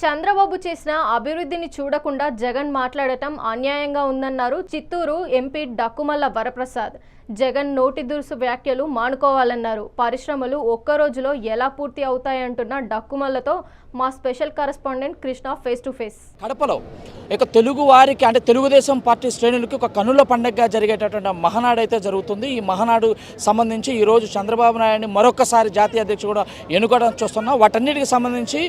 చంద్రబాబు చేసిన అభివృద్ధిని చూడకుండా జగన్ మాట్లాడటం అన్యాయంగా ఉందన్నారు చిత్తూరు ఎంపీ డక్కుమల్ల వరప్రసాద్. జగన్ నోటి దురుసు వ్యాఖ్యలు మానుకోవాలన్నారు. పరిశ్రమలు ఒక్క రోజులో ఎలా పూర్తి అవుతాయంటున్న డక్కుమల్లతో మా special correspondent Krishna face to face. కడపలో ఇక తెలుగు వారికి అంటే తెలుగుదేశం పార్టీ శ్రేణులకి ఒక కన్నుల పండగగా జరిగేటటువంటి మహనాడు అయితే జరుగుతుంది. ఈ మహనాడు సంబంధించి ఈరోజు చంద్రబాబు నాయుడిని మరొకసారి జాతీయ అధ్యక్షుడు కూడా ఎన్నుకోవడం చూస్తున్నాం. వాటన్నిటికి సంబంధించి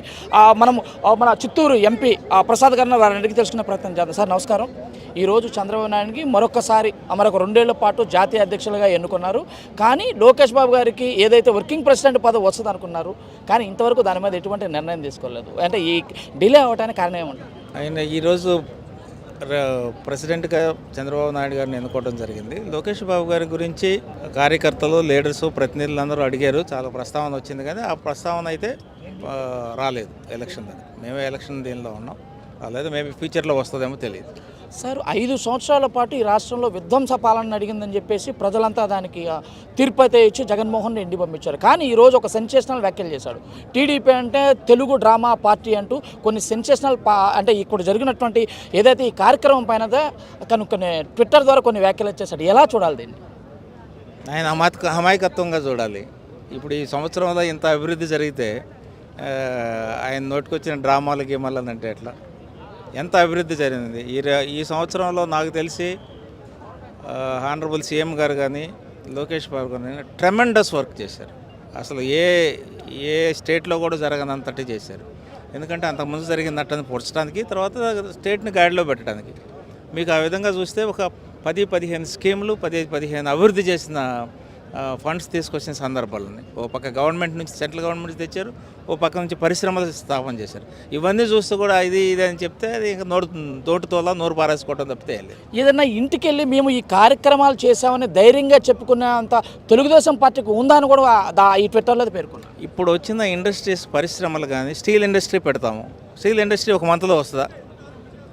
మనం మన చిత్తూరు ఎంపీ ఆ, ప్రసాద్ గారిని వారిని అడిగి తెలుసుకునే ప్రయత్నం చేద్దాం. సార్ నమస్కారం. ఈరోజు చంద్రబాబు నాయుడికి మరొకసారి మరొక రెండేళ్ళ పాటు జాతీయ అధ్యక్షులుగా ఎన్నుకున్నారు. కానీ లోకేష్ బాబు గారికి ఏదైతే వర్కింగ్ ప్రెసిడెంట్ పదవి వస్తుంది అనుకున్నారు కానీ ఇంతవరకు దాని మీద ఎటువంటి నిర్ణయం తీసుకోలేదు అంటే ఈ డిలే అవ్వడానికి కారణం ఏముంటుంది ఆయన ఈరోజు ప్రెసిడెంట్గా చంద్రబాబు నాయుడు గారిని ఎన్నుకోవడం జరిగింది. లోకేష్ బాబు గారి గురించి కార్యకర్తలు లీడర్స్ ప్రతినిధులు అందరూ అడిగారు. చాలా ప్రస్తావన వచ్చింది కానీ ఆ ప్రస్తావన అయితే రాలేదు ఎలక్షన్ దగ్గర మేమే ఎలక్షన్ దీనిలో ఉన్నాం. రాలేదు. మేబీ ఫ్యూచర్లో వస్తుందేమో తెలియదు. సార్ ఐదు సంవత్సరాల పాటు ఈ రాష్ట్రంలో విధ్వంస పాలన అడిగిందని చెప్పేసి ప్రజలంతా దానికి ఆ, ఇచ్చి జగన్మోహన్ రెడ్డి పంపించారు. కానీ ఈరోజు ఒక సెన్సేషనల్ వ్యాఖ్యలు చేశాడు. టీడీపీ అంటే తెలుగు డ్రామా పార్టీ అంటూ కొన్ని సెన్సేషనల్ పా అంటే ఇప్పుడు జరిగినటువంటి ఏదైతే ఈ కార్యక్రమం పైన కొన్ని ట్విట్టర్ ద్వారా కొన్ని వ్యాఖ్యలు చేశాడు. ఎలా చూడాలి దీన్ని? ఆయన అమాయక అమాయకత్వంగా చూడాలి. ఇప్పుడు ఈ సంవత్సరంలో ఇంత అభివృద్ధి జరిగితే ఆయన నోటికొచ్చిన డ్రామాలు గేమాలు అంటే ఎట్లా? ఎంత అభివృద్ధి జరిగింది? ఈ ఈ సంవత్సరంలో నాకు తెలిసి హానరబుల్ సీఎం గారు కానీ లోకేష్ బాబు గారు కానీ ట్రెమెండస్ వర్క్ చేశారు. అసలు ఏ ఏ స్టేట్లో కూడా జరగనంతటి చేశారు. ఎందుకంటే అంతకుముందు జరిగినట్టని పొడచడానికి తర్వాత స్టేట్ని గాడిలో పెట్టడానికి. మీకు ఆ విధంగా చూస్తే ఒక పది పదిహేను స్కీములు పది పదిహేను అభివృద్ధి చేసిన ఫండ్స్ తీసుకొచ్చిన సందర్భాలు ఉన్నాయి. ఓ పక్క గవర్నమెంట్ నుంచి సెంట్రల్ గవర్నమెంట్ నుంచి తెచ్చారు ఓ పక్క నుంచి పరిశ్రమలు స్థాపన చేశారు. ఇవన్నీ చూస్తూ కూడా ఇది ఇది అని చెప్తే అది ఇంకా నోటు తోటుతోలా నోరు పారేసుకోవడం తప్పితే ఏదన్నా ఇంటికి వెళ్ళి మేము ఈ కార్యక్రమాలు చేశామని ధైర్యంగా చెప్పుకునేంత తెలుగుదేశం పార్టీకి ఉందా అని కూడా దా- ఈ ట్విట్టర్లో అయితే పేర్కొన్నారు ఇప్పుడు వచ్చిన ఇండస్ట్రీస్ పరిశ్రమలు కానీ స్టీల్ ఇండస్ట్రీ పెడతాము. స్టీల్ ఇండస్ట్రీ ఒక మంత్లో వస్తుందా?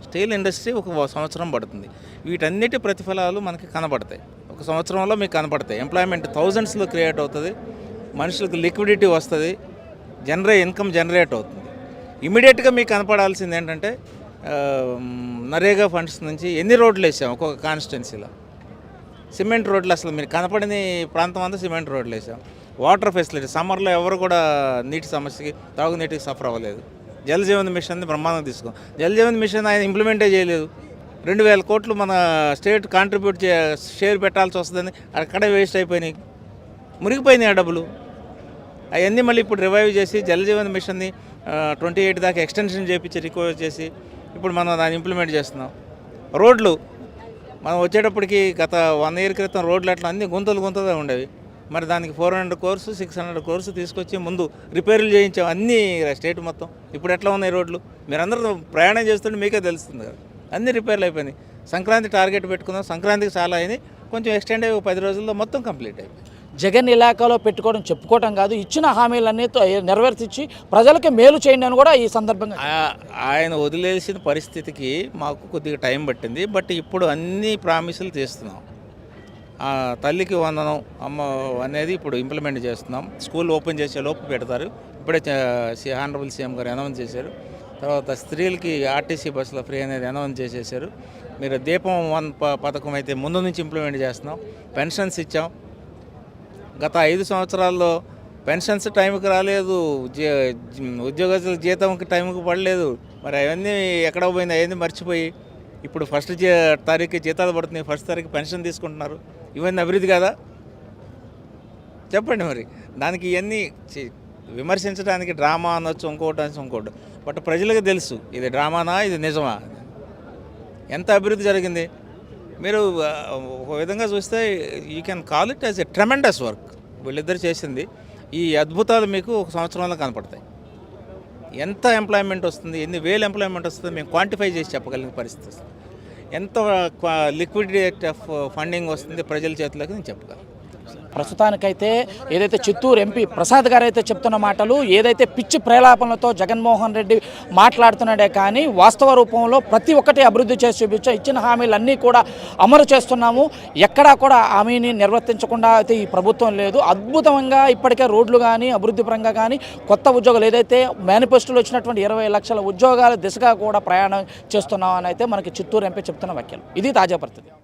స్టీల్ ఇండస్ట్రీ ఒక సంవత్సరం పడుతుంది. వీటన్నిటి ప్రతిఫలాలు మనకి కనబడతాయి. ఒక సంవత్సరంలో మీకు కనపడతాయి. ఎంప్లాయ్మెంట్ థౌజండ్స్లో క్రియేట్ అవుతుంది. మనుషులకు లిక్విడిటీ వస్తుంది. జనరే ఇన్కమ్ జనరేట్ అవుతుంది. ఇమీడియట్గా మీకు కనపడాల్సింది ఏంటంటే నరేగా ఫండ్స్ నుంచి ఎన్ని రోడ్లు వేసాం ఒక్కొక్క కాన్స్టిట్యున్సీలో సిమెంట్ రోడ్లు అసలు మీరు కనపడని ప్రాంతం అంతా సిమెంట్ రోడ్లు వేసాం. వాటర్ ఫెసిలిటీ సమ్మర్లో ఎవరు కూడా నీటి సమస్యకి తాగునీటికి సఫర్ అవ్వలేదు. జల్ జీవన్ మిషన్ బ్రహ్మాండంగా తీసుకో జల్ జీవన్ మిషన్ ఆయన ఇంప్లిమెంటే చేయలేదు. రెండు వేల కోట్లు మన స్టేట్ కాంట్రిబ్యూట్ చే షేర్ పెట్టాల్సి వస్తుందని అక్కడే వేస్ట్ అయిపోయినాయి. మురిగిపోయినాయి ఆ డబ్బులు. అవన్నీ మళ్ళీ ఇప్పుడు రివైవ్ చేసి జలజీవన్ మిషన్ని ట్వంటీ ఎయిట్ దాకా ఎక్స్టెన్షన్ చేపించి రికవర్ చేసి ఇప్పుడు మనం దాన్ని ఇంప్లిమెంట్ చేస్తున్నాం. రోడ్లు మనం వచ్చేటప్పటికి గత వన్ ఇయర్ క్రితం రోడ్లు అట్లా అన్ని గుంతలు గుంతలుగా ఉండేవి. మరి దానికి four hundred course six hundred course తీసుకొచ్చి ముందు రిపేర్లు చేయించాం అన్నీ స్టేట్ మొత్తం. ఇప్పుడు ఎట్లా ఉన్నాయి రోడ్లు? మీరందరూ ప్రయాణం చేస్తుంటే మీకే తెలుస్తుంది కదా. అన్ని రిపేర్లు అయిపోయినాయి. సంక్రాంతి టార్గెట్ పెట్టుకుందాం. సంక్రాంతికి చాలా అయింది. కొంచెం ఎక్స్టెండ్ అయ్యి పది రోజుల్లో మొత్తం కంప్లీట్ అయిపోయింది. జగన్ ఇలాకాలో పెట్టుకోవడం చెప్పుకోవడం కాదు. ఇచ్చిన హామీలన్నీ నెరవేర్చి ప్రజలకి మేలు చేయండి అని కూడా ఈ సందర్భంగా ఆయన వదిలేసిన పరిస్థితికి మాకు కొద్దిగా టైం పట్టింది. బట్ ఇప్పుడు అన్ని ప్రామిసులు తీస్తున్నాం తల్లికి వందనం అమ్మ అనేది ఇప్పుడు ఇంప్లిమెంట్ చేస్తున్నాం. స్కూల్ ఓపెన్ చేసే లోపు పెడతారు. ఇప్పుడే సి హానరబుల్ సీఎం గారు అనౌన్స్ చేశారు. తర్వాత స్త్రీలకి ఆర్టీసీ బస్సులో ఫ్రీ అనేది అనౌన్స్ చేసేసారు మీరు దీపం వన్ ప పథకం అయితే ముందు నుంచి ఇంప్లిమెంట్ చేస్తున్నాం. పెన్షన్స్ ఇచ్చాం. గత ఐదు సంవత్సరాల్లో పెన్షన్స్ టైంకి రాలేదు. జీ- ఉద్యోగస్తుల జీతంకి టైంకి పడలేదు. మరి అవన్నీ ఎక్కడ పోయింది అవన్నీ మర్చిపోయి ఇప్పుడు ఫస్ట్ జీ తారీఖు జీతాలు పడుతున్నాయి. ఫస్ట్ తారీఖు పెన్షన్ తీసుకుంటున్నారు. ఇవన్నీ అభివృద్ధి కదా? చెప్పండి మరి. దానికి ఇవన్నీ విమర్శించడానికి డ్రామా అనొచ్చు ఇంకోటి అనొచ్చు ఇంకోటి. బట్ ప్రజలకు తెలుసు ఇది డ్రామానా ఇది నిజమా? ఎంత అభివృద్ధి జరిగింది? మీరు ఒక విధంగా చూస్తే you can call it as a tremendous work వీళ్ళిద్దరు చేసింది. ఈ అద్భుతాలు మీకు ఒక సంవత్సరంలో కనపడతాయి. ఎంత ఎంప్లాయ్మెంట్ వస్తుంది ఎన్ని వేలు ఎంప్లాయ్మెంట్ వస్తుంది మేము క్వాంటిఫై చేసి చెప్పగలిగిన పరిస్థితి ఎంత ఎంత లిక్విడిటీ ఆఫ్ ఫండింగ్ వస్తుంది ప్రజల చేతిలోకి నేను చెప్పగలను. ప్రస్తుతానికైతే ఏదైతే చిత్తూరు ఎంపీ ప్రసాద్ గారు అయితే చెప్తున్న మాటలు ఏదైతే పిచ్చి ప్రేలాపనలతో జగన్మోహన్ రెడ్డి మాట్లాడుతున్నాడే కానీ వాస్తవ రూపంలో ప్రతి ఒక్కటి అభివృద్ధి చేసి చూపించా ఇచ్చిన హామీలన్నీ కూడా అమలు చేస్తున్నాము. ఎక్కడా కూడా హామీని నిర్వర్తించకుండా అయితే ఈ ప్రభుత్వం లేదు. అద్భుతంగా ఇప్పటికే రోడ్లు కానీ అభివృద్ధి పరంగా కానీ కొత్త ఉద్యోగాలు ఏదైతే మేనిఫెస్టోలో వచ్చినటువంటి ఇరవై లక్షల ఉద్యోగాల దిశగా కూడా ప్రయాణం చేస్తున్నామని అయితే మనకి చిత్తూరు ఎంపీ చెప్తున్న వ్యాఖ్యలు. ఇది తాజా పరిస్థితి.